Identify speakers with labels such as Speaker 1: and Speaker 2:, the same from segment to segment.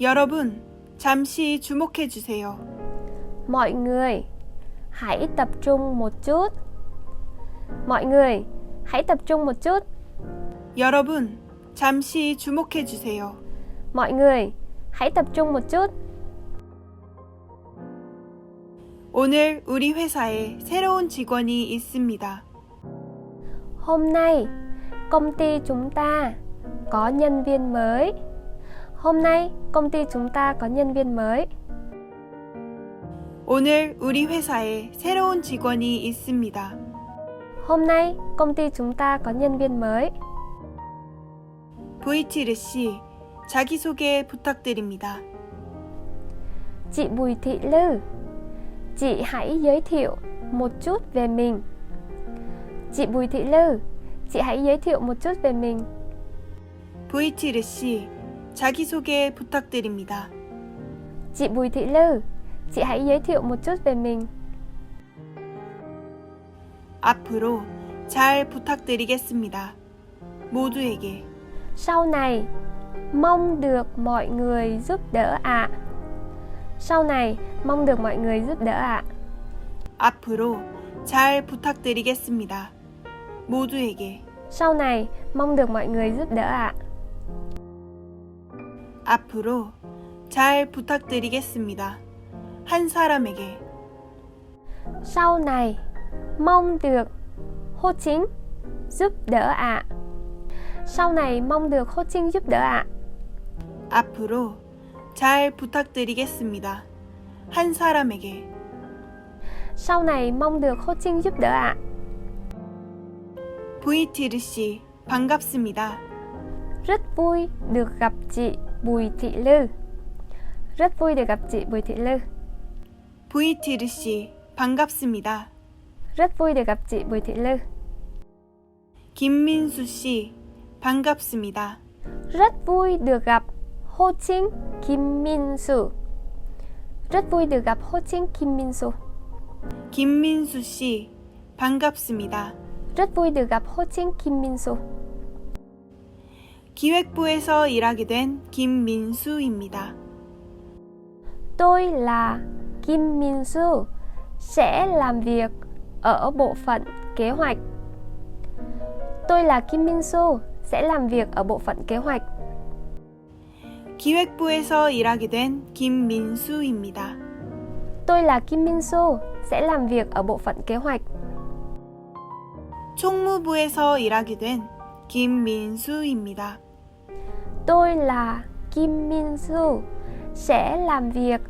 Speaker 1: 여러분, 잠시 주목해 주세요.
Speaker 2: Mọi người, hãy tập trung một chút. Mọi người, hãy tập trung một chút.
Speaker 1: 여러분, 잠시 주목해 주세요.
Speaker 2: Mọi người, hãy tập trung một chút.
Speaker 1: 오늘 우리 회사에 새로운 직원이 있습니다.
Speaker 2: Hôm nay, công ty chúng ta có nhân viên mới. Hôm nay, công ty chúng ta có nhân viên mới.
Speaker 1: 오늘 우리 회사에 새로운 직원이 있습니다.
Speaker 2: Hôm nay, công ty chúng ta có nhân viên mới.
Speaker 1: 브이티르 씨, 자기소개 부탁드립니다.
Speaker 2: Chị Bùi Thị Lư, chị hãy giới thiệu một chút về mình. Chị Bùi Thị Lư, chị hãy giới thiệu một chút về mình.
Speaker 1: 브이티르 씨, 자기소개 부탁드립니다.
Speaker 2: Chị Bùi Thị Lư, chị hãy giới thiệu một chút về mình.
Speaker 1: 앞으로 잘 부탁드리겠습니다. 모두에게.
Speaker 2: Sau này, mong được mọi người giúp đỡ ạ. Sau này, mong được mọi người giúp đỡ ạ.
Speaker 1: 앞으로 잘 부탁드리겠습니다. 모두에게.
Speaker 2: Sau này, mong được mọi người giúp đỡ ạ.
Speaker 1: 앞으로 잘 부탁드리겠습니다. 한 사람에게.
Speaker 2: Sau này, mong được Hô Chính giúp đỡ ạ. Sau này mong được Hô Chính giúp đỡ ạ.
Speaker 1: 앞으로 잘 부탁드리겠습니다. 한 사람에게.
Speaker 2: Sau này mong được Hô Chính giúp đỡ ạ.
Speaker 1: 브이티르 씨, 반갑습니다.
Speaker 2: Rất vui được gặp chị Bùi Thị Lư. Rất vui được gặp chị Bùi Thị Lư.
Speaker 1: 브이티르 씨, 반갑습니다.
Speaker 2: Rất vui được gặp chị Bùi Thị Lư.
Speaker 1: 김민수 씨, 반갑습니다.
Speaker 2: Rất vui được gặp Hô Chính Kim Min Su. Rất vui được gặp Hô Chính Kim Min Su.
Speaker 1: 김민수 씨, 반갑습니다.
Speaker 2: Rất vui được gặp Hô Chính Kim Min Su.
Speaker 1: 기획부에서 일하게 된 김민수입니다.
Speaker 2: Tôi là Kim Min Su, sẽ làm việc ở bộ phận kế hoạch. Tôi là Kim Min Su, sẽ làm việc ở bộ phận kế hoạch.
Speaker 1: 기획부에서 일하게 된 김민수입니다.
Speaker 2: Tôi là Kim Min Su, sẽ làm việc ở bộ phận kế hoạch.
Speaker 1: 총무부에서 일하게 된 김민수입니다.
Speaker 2: Tôi là Kim Min Su, sẽ làm việc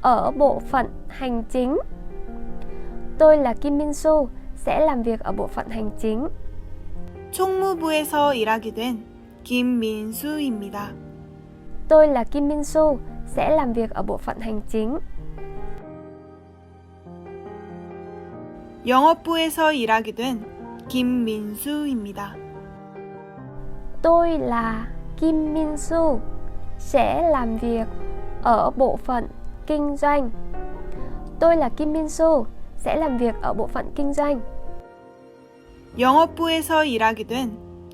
Speaker 2: ở bộ phận hành chính. Tôi là Kim Min Su, sẽ làm việc ở bộ phận hành chính.
Speaker 1: 총무부에서 일하게 된 김민수입니다.
Speaker 2: Tôi là Kim Min Su, sẽ làm việc ở bộ phận hành chính.
Speaker 1: 영업부에서 일하게 된 김민수입니다.
Speaker 2: Tôi là Kim Min Su, sẽ làm việc ở bộ phận kinh doanh. Tôi là Kim Min Su, sẽ làm việc ở bộ phận kinh doanh.
Speaker 1: 영업부에서 일하게 된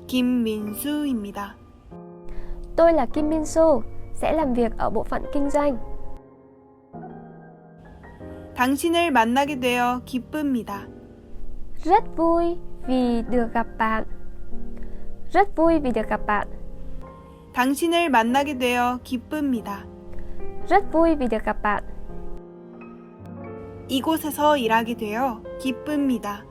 Speaker 1: 김민수입니다.
Speaker 2: Tôi là Kim Min Su, sẽ làm việc ở bộ phận kinh doanh.
Speaker 1: 당신을 만나게 되어 기쁩니다.
Speaker 2: Rất vui vì được gặp bạn. Rất vui vì được gặp bạn.
Speaker 1: 당신을 만나게 되어 기쁩니다.
Speaker 2: Rất vui vì được gặp bạn.
Speaker 1: 이곳에서 일하게 되어 기쁩니다.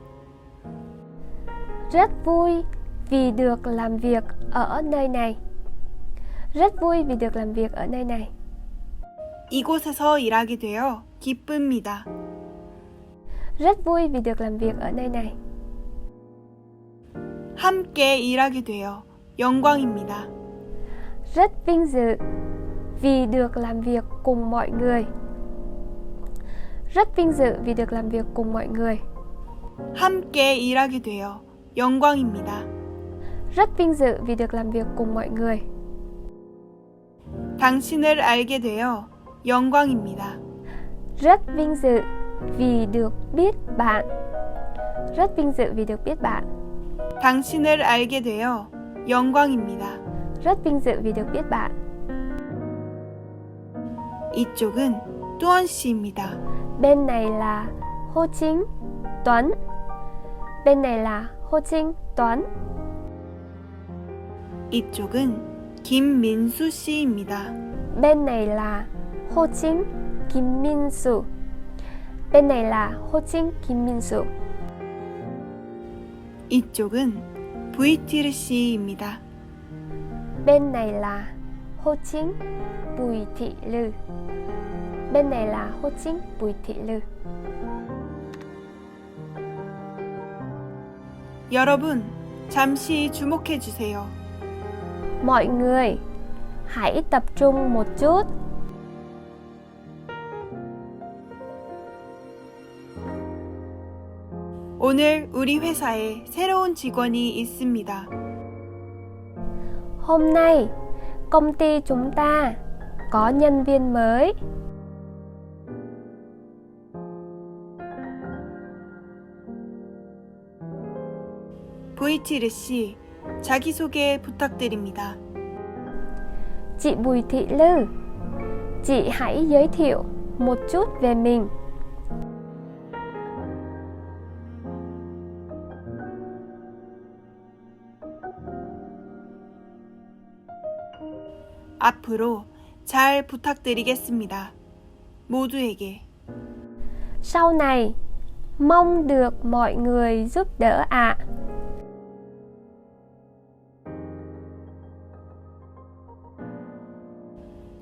Speaker 2: Rất vui vì được làm việc ở nơi này. Rất vui vì được làm việc ở nơi này.
Speaker 1: 이곳에서 일하게 되어 기쁩니다.
Speaker 2: Rất vui vì được làm việc ở nơi này.
Speaker 1: 함께 일하게 되어 영광입니다.
Speaker 2: Rất vinh dự vì được làm việc cùng mọi người. Rất vinh dự vì được làm việc cùng mọi người.
Speaker 1: 함께 일하게 되어 영광입니다.
Speaker 2: Rất vinh dự vì được làm việc cùng mọi người.
Speaker 1: 당신을 알게 되어 영광입니다.
Speaker 2: Rất vinh dự vì được biết bạn. Rất vinh dự vì được biết bạn.
Speaker 1: 당신을 알게 되어 영광입니다.
Speaker 2: Rất vinh dự vì được biết bạn.
Speaker 1: 이쪽은 또한 씨입니다.
Speaker 2: Bên này là Hồ Chính Tuấn. Bên này là Hồ Chính Tuấn.
Speaker 1: 이쪽은 김민수 씨입니다.
Speaker 2: Bên này là Hồ Chính Kim Min Su. Bên này là Hồ Chính Kim Min Su.
Speaker 1: 이쪽은 브이티르 씨입니다.
Speaker 2: Bên này là Hồ Chính Bùi Thị Lư. Bên này là Hồ Chính Bùi Thị Lư.
Speaker 1: 여러분, 잠시 주목해 주세요.
Speaker 2: Mọi người hãy tập trung một chút.
Speaker 1: 오늘 우리 회사에 새로운 직원이 있습니다.
Speaker 2: Hôm nay công ty chúng ta có nhân viên mới.
Speaker 1: 브이티르 씨, 자기소개 부탁드립니다.
Speaker 2: Chị Bùi Thị Lư, chị hãy giới thiệu một chút về mình.
Speaker 1: 앞으로 잘 부탁드리겠습니다. 모두에게.
Speaker 2: Sau này mong được mọi người giúp đỡ ạ.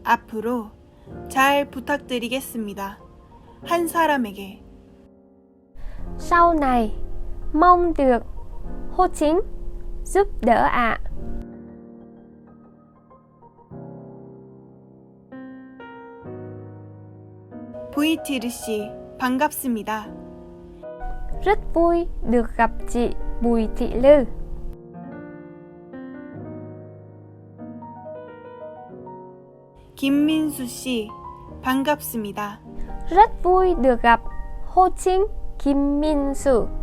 Speaker 1: 앞으로 잘 부탁드리겠습니다. 한 사람에게.
Speaker 2: Sau này mong được Hô Chính giúp đỡ ạ.
Speaker 1: 브이티 르 씨, 반갑습니다.
Speaker 2: Rất vui được gặp chị Bùi Thị Lư.
Speaker 1: 김민수 씨, 반갑습니다.
Speaker 2: Rất vui được gặp Hô Chính Kim Min Su.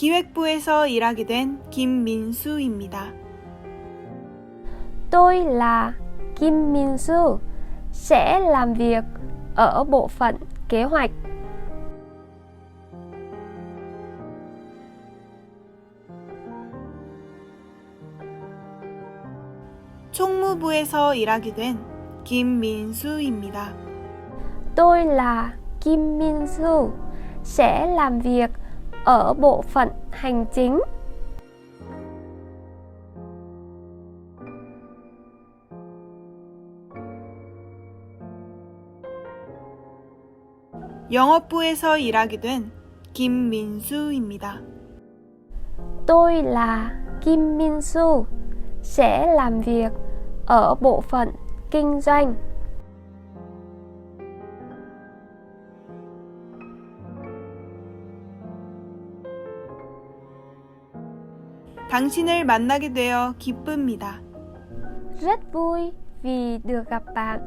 Speaker 1: 기획부에서 일하게 된 김민수입니다.
Speaker 2: Tôi là Kim Min Su, sẽ làm việc ở bộ phận kế hoạch.
Speaker 1: 총무부에서 일하게 된 김민수입니다.
Speaker 2: Tôi là Kim Min Su, sẽ làm việc ở bộ phận hành chính.
Speaker 1: 영업부에서 일하게 된 김민수입니다.
Speaker 2: Tôi là Kim Min Su, sẽ làm việc ở bộ phận kinh doanh.
Speaker 1: 당신을 만나게 되어 기쁩니다.
Speaker 2: Rất vui vì được gặp bạn.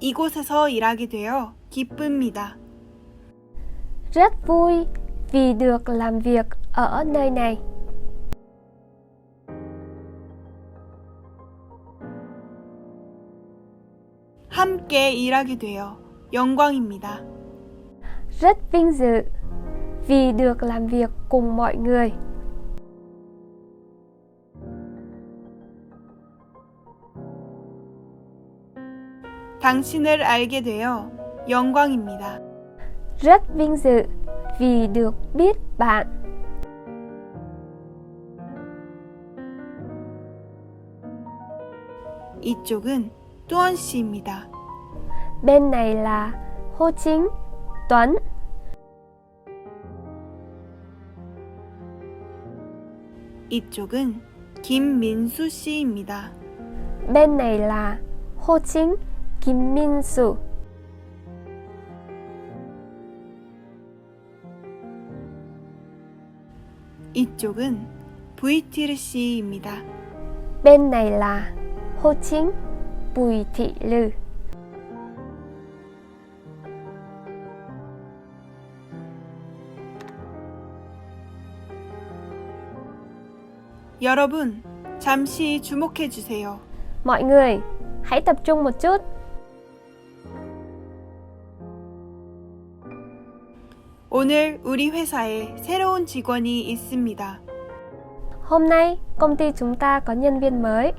Speaker 1: 이곳에서 일하게 되어 기쁩니다.
Speaker 2: Rất vui vì được làm việc ở nơi này.
Speaker 1: 함께 일하게 되어 영광입니다.
Speaker 2: Rất vinh dự vì được làm việc cùng mọi người.
Speaker 1: 당신을 알게 되어 영광입니다.
Speaker 2: Rất vinh dự vì được biết bạn.
Speaker 1: 이쪽은 또한 씨입니다.
Speaker 2: Bên này là Hô Chính, Tuấn.
Speaker 1: 이쪽은 김민수 씨입니다.
Speaker 2: Bên này là Min Su.
Speaker 1: 이쪽은 브이티르 씨입니다.
Speaker 2: Bên này là Thị Lư.
Speaker 1: 여러분, 잠시 주목해 주세요.
Speaker 2: Mọi người, hãy tập trung một chút.
Speaker 1: 오늘 우리 회사에 새로운 직원이 있습니다.
Speaker 2: Hôm nay, công ty chúng ta có nhân viên mới.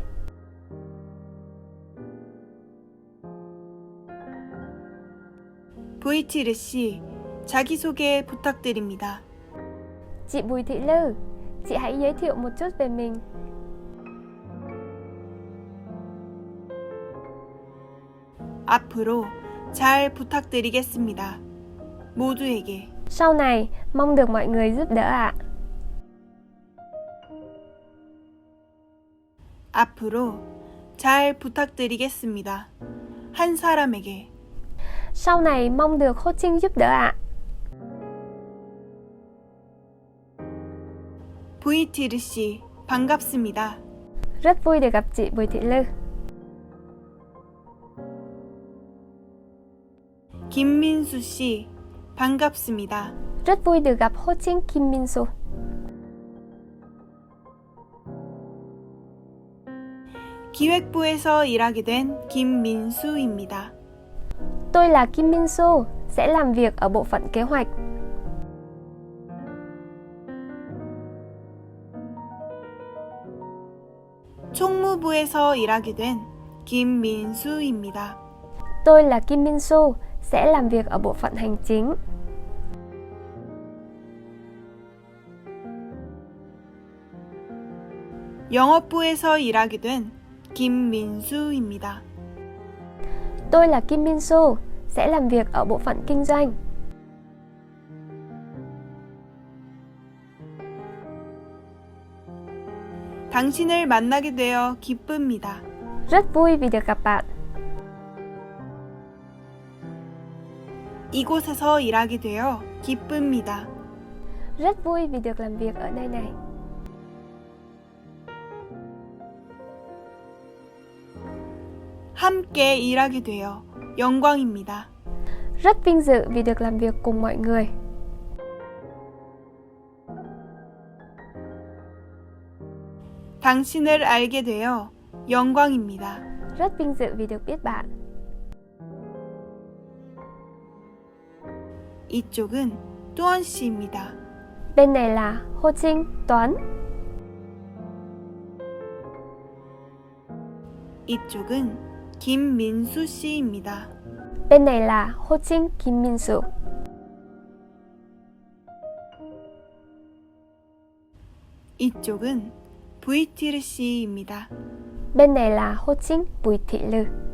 Speaker 1: VT르 씨, 자기소개 부탁드립니다.
Speaker 2: Chị Bùi Thị Lư, chị hãy giới thiệu một chút về mình.
Speaker 1: 앞으로 잘 부탁드리겠습니다. 모두에게.
Speaker 2: Sau này, mong được mọi người giúp đỡ ạ.
Speaker 1: 앞으로 잘 부탁드리겠습니다. 한 사람에게.
Speaker 2: Sau này, mong được Hô Trinh giúp đỡ ạ.
Speaker 1: VT르 씨, 반갑습니다.
Speaker 2: Rất vui được gặp chị Bùi Thị Lư.
Speaker 1: 김민수 씨, 반갑습니다.
Speaker 2: Rất vui được gặp Hô Trinh Kim Min Soo.
Speaker 1: 기획부에서 일하게 된 김민수입니다.
Speaker 2: Tôi là Kim Min Soo, sẽ làm việc ở bộ phận kế hoạch.
Speaker 1: 총무부에서 일하게 된 김민수입니다.
Speaker 2: Tôi là Kim Min Soo, sẽ làm việc ở bộ phận hành chính.
Speaker 1: 영업부에서 일하게 된 김민수입니다.
Speaker 2: Tôi là Kim Min Soo, sẽ làm việc ở bộ phận kinh doanh.
Speaker 1: 당신을 만나게 되어 기쁩니다.
Speaker 2: Rất vui vì được gặp bạn.
Speaker 1: 이곳에서 일하게 되어 기쁩니다.
Speaker 2: Rất vui vì được làm việc ở nơi này.
Speaker 1: 함께 일하게 되어 영광입니다.
Speaker 2: Rất vinh dự vì được làm việc cùng mọi người.
Speaker 1: 당신을 알게 되어 영광입니다.
Speaker 2: Rất vinh dự vì được biết bạn.
Speaker 1: 이쪽은 뚜원 씨입니다.
Speaker 2: Bên này là Hô Trinh, Toán.
Speaker 1: 이쪽은 김민수 씨입니다.
Speaker 2: Bên này là Hô Trinh, Kim Min Soo.
Speaker 1: 이쪽은
Speaker 2: Trinh, Bùi Thị Lư.